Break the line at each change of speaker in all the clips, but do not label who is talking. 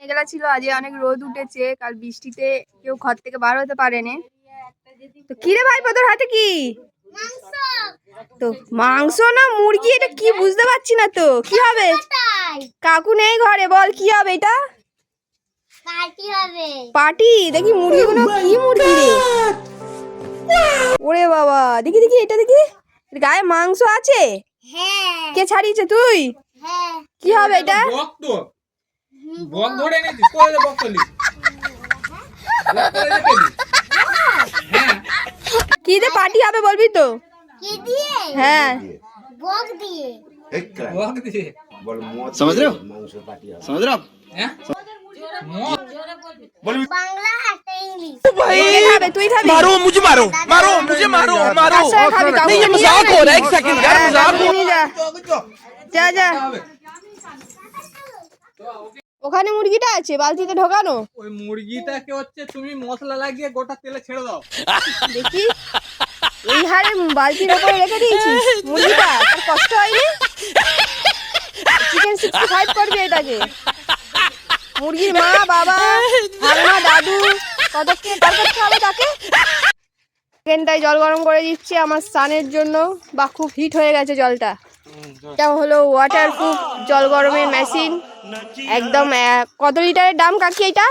মেঘলা ছিল আজ অনেক রোদ উঠেছে কাল বৃষ্টিতে কেউ ঘর থেকে বার হতে পারেনি। তো কি রে ভাই তোর হাতে কি? তো মাংস না মুরগি এটা কি বুঝতে পারছি না তো কি হবে? কাকু নেই ঘরে বল কি হবে এটা?
পার্টি
দেখি মুরগিগুলো কি মুরগি রে। ওরে বাবা দেখি দেখি এটা দেখি। এর গায়ে মাংস আছে?
হ্যাঁ।
কে ছাড়িয়েছে তুই?
হ্যাঁ।
কি হবে এটা?
বক তো বক ধরে এনেছিস করে বক করলি বক করে রেখেলি হ্যাঁ
কি দে পাটি হবে বলবি তো
কি দিয়ে
হ্যাঁ
বক দিয়ে
বক দিয়ে
समझ रहे हो समझ रहे हो आप
হ্যাঁ মদ
বাংলা একটা ইংলিশ
তুই খাবে তুই খাবি
मारो मुझे मारो मारो मुझे मारो मारो
কার সঙ্গে খাবি? কাউকে
नहीं ये
নিয়ে
मजाक
যাবে
हो रहा है
নাকি?
एक सेकंड यार
হ্যাঁ,
मजाक
কাউকে নিয়ে যা যা যা
হবে
ওখানে মুরগিটা আছে বালতিতে ঢোকানো।
ওই মুরগিটাকে হচ্ছে তুমি মশলা লাগিয়ে গোটা তেলে ছেড়ে দাও।
দেখি। এই হারে বালতির ওপরে রেখে দিয়েছি মুরগিটা তোর কষ্ট হয়নি? চিকেন সিক্সটি ফাইভ করবি এটাকে। মুরগির মা বাবা ঠাম্মা দাদু কতক্ষণ তার করতে হবে তাকে? চিকেনটায় জল গরম করে দিচ্ছি আমার স্নানের জন্য। বা খুব হিট হয়ে গেছে জলটা। এটা হলো? ওয়াটার প্রুফ জল গরমের মেশিন একদম কত লিটারের দাম কাকি এটা?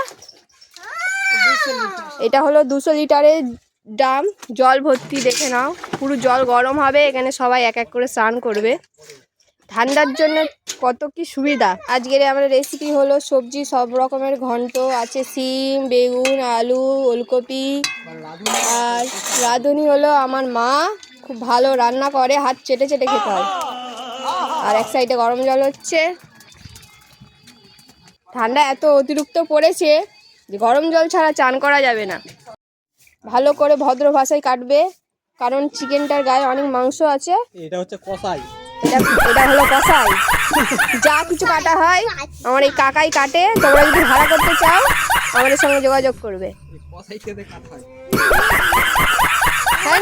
এটা হলো দুশো লিটারের ড্রাম জল ভর্তি দেখে নাও। পুরো জল গরম হবে, এখানে সবাই এক এক করে স্নান করবে। ঠান্ডার জন্য কত কি সুবিধা। আজকের আমার রেসিপি হলো সবজি, সব রকমের ঘন্ট আছে, সিম, বেগুন, আলু, ওলকপি। আর রাঁধুনি হলো আমার মা, খুব ভালো রান্না করে, হাত চেটে চেটে খেতে হয়। আর এক সাইডে গরম জল হচ্ছে। ঠান্ডা এত অতিরিক্ত পড়েছে যে গরম জল ছাড়া চান করা যাবে না। ভালো করে ভদ্র ভাষায় কাটবে কারণ চিকেনটার গায়ে অনেক মাংস আছে।
এটা হচ্ছে কষাই
এটা হলো কষাই যা কিছু কাটা হয় আমার এই কাকাই কাটে তোমরা যদি ভাড়া করতে চাও আমাদের সঙ্গে যোগাযোগ করবে।
হয়?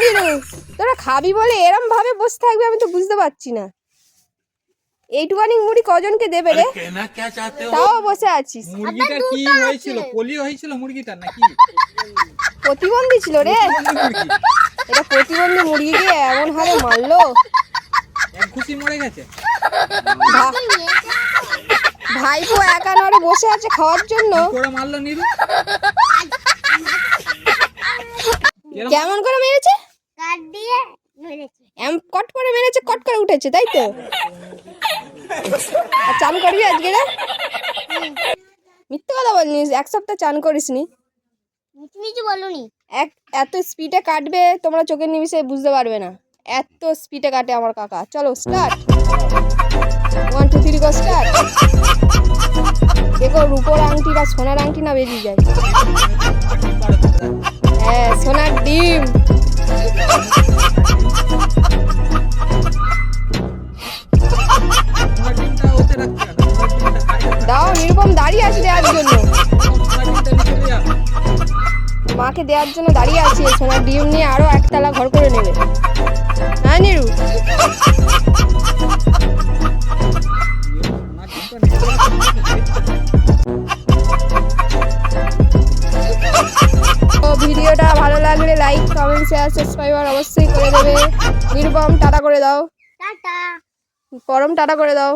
তোরা খাবি বলে এরম ভাবে বসে থাকবে আমি তো বুঝতে পারছি না। এইটুকানি মুড়ি কজনকে দেবে রে? তাও বসে আছিস।
মুরগিটা কি হয়েছিল? হয়েছিল মুরগিটা নাকি?
প্রতিবন্ধী ছিল রে। এটা প্রতিবন্ধী মুরগিকে এমন হারে মারলো।
খুশি মরে গেছে।
ভাইপো একা নড়ে বসে আছে খাওয়ার জন্য।
মারলো নিরু
কেমন করে মেরেছে?
কাট দিয়ে মেরেছে।
এম কট করে মেরেছে কট করে উঠেছে তাই তো? চান করবি আজকে রে? মিথ্যে কথা বলনিস এক সপ্তাহ চান
মিচু বলুনি।
এক এত স্পিডে কাটবে তোমরা চোখের নিমিষে বুঝতে পারবে না। এত স্পিডে কাটে আমার কাকা। চলো start one two three go start দেখো রূপোর আংটিটা সোনার আংটি না বেরিয়ে যায়। হ্যাঁ সোনার ডিম। জন্য মাকে দেওয়ার জন্য দাঁড়িয়ে আছে সোনার ডিম নিয়ে আরও একতলা ঘর করে নেবে। হ্যাঁ নিরু? ভিডিওটা ভালো লাগলে লাইক কমেন্ট শেয়ার সাবস্ক্রাইবার অবশ্যই করে দেবে। নিরুপম টাটা করে দাও।
টাটা।
পরম টাটা করে দাও।